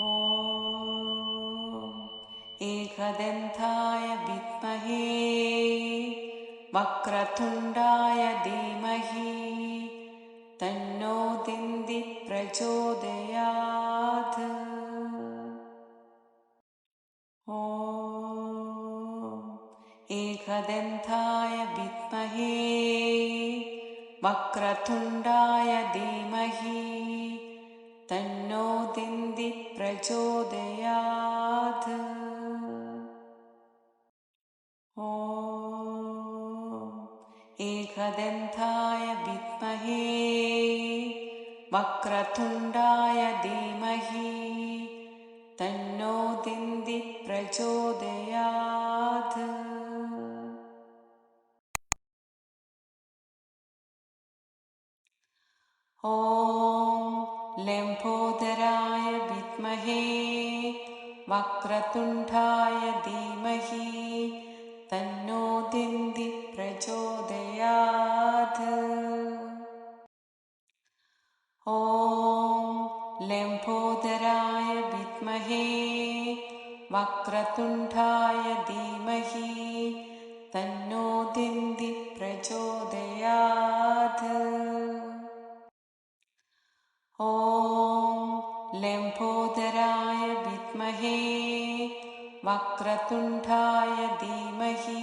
ॐ एकदन्ताय विद्महे वक्रतुण्डाय धीमहि तन्नो दिन्दि प्रचोदयात् ॐ एकदन्ताय विद्महे वक्रतुण्डाय धीमहि तन्नो दिन्दि प्रचोदयात् ॐ एकदन्ताय विद्महे वक्रतुण्डाय धीमहि तन्नो दिन्दि प्रचोदयात् ॐ लेम्फोदराय विद्महे वक्रतुण्डाय धीमहि तन्नो दिन्दि प्रचोदयात्। ॐ लेम्फोदराय विद्महे वक्रतुण्डाय धीमहि तन्नो दिन्दि प्रचोदयात्। ॐ लेम्फोदराय विद्महे वक्रतुण्डाय धीमहि